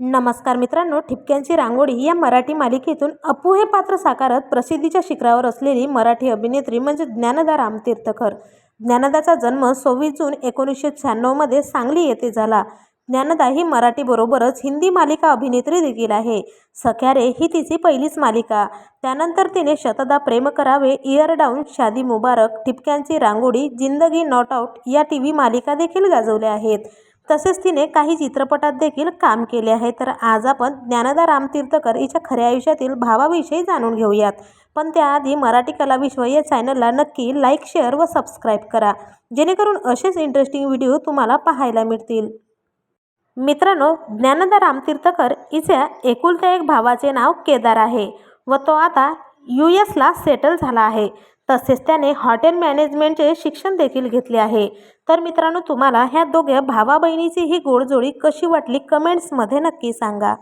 नमस्कार मित्रांनो ठिपक्यांची रांगोळी या मराठी मालिकेतून अपू हे पात्र साकारत प्रसिद्धीच्या शिखरावर असलेली मराठी अभिनेत्री म्हणजे ज्ञानदा रामतीर्थकर ज्ञानदाचा जन्म सव्वीस जून एकोणीसशे शहाण्णवमध्ये सांगली येथे झाला. ज्ञानदा ही मराठीबरोबरच हिंदी मालिका अभिनेत्री देखील आहे. सख्यारे ही तिची पहिलीच मालिका. त्यानंतर तिने शतदा प्रेम करावे इयर डाऊन शादी मुबारक ठिपक्यांची रांगोळी जिंदगी नॉट आऊट या टी व्ही मालिका देखील गाजवल्या आहेत. तसेच तिने काही चित्रपटात देखील काम केले आहे. तर आज आपण ज्ञानदा रामतीर्थकर हिच्या खऱ्या आयुष्यातील भावाविषयी जाणून घेऊयात. पण त्याआधी मराठी कला विश्व या चॅनलला नक्की लाईक शेअर व सबस्क्राईब करा. जेणेकरून असेच इंटरेस्टिंग व्हिडिओ तुम्हाला पाहायला मिळतील. मित्रांनो ज्ञानदा रामतीर्थकर हिच्या एकुलत्या एक भावाचे नाव केदार आहे व तो आता यू एसला सेटल झाला आहे. तसेच त्याने हॉटेल मॅनेजमेंटचे शिक्षण देखील घेतले आहे. तर मित्रांनो तुम्हाला ह्या दोघ्या भावा बहिणीची ही गोडजोडी कशी वाटली कमेंट्समध्ये नक्की सांगा.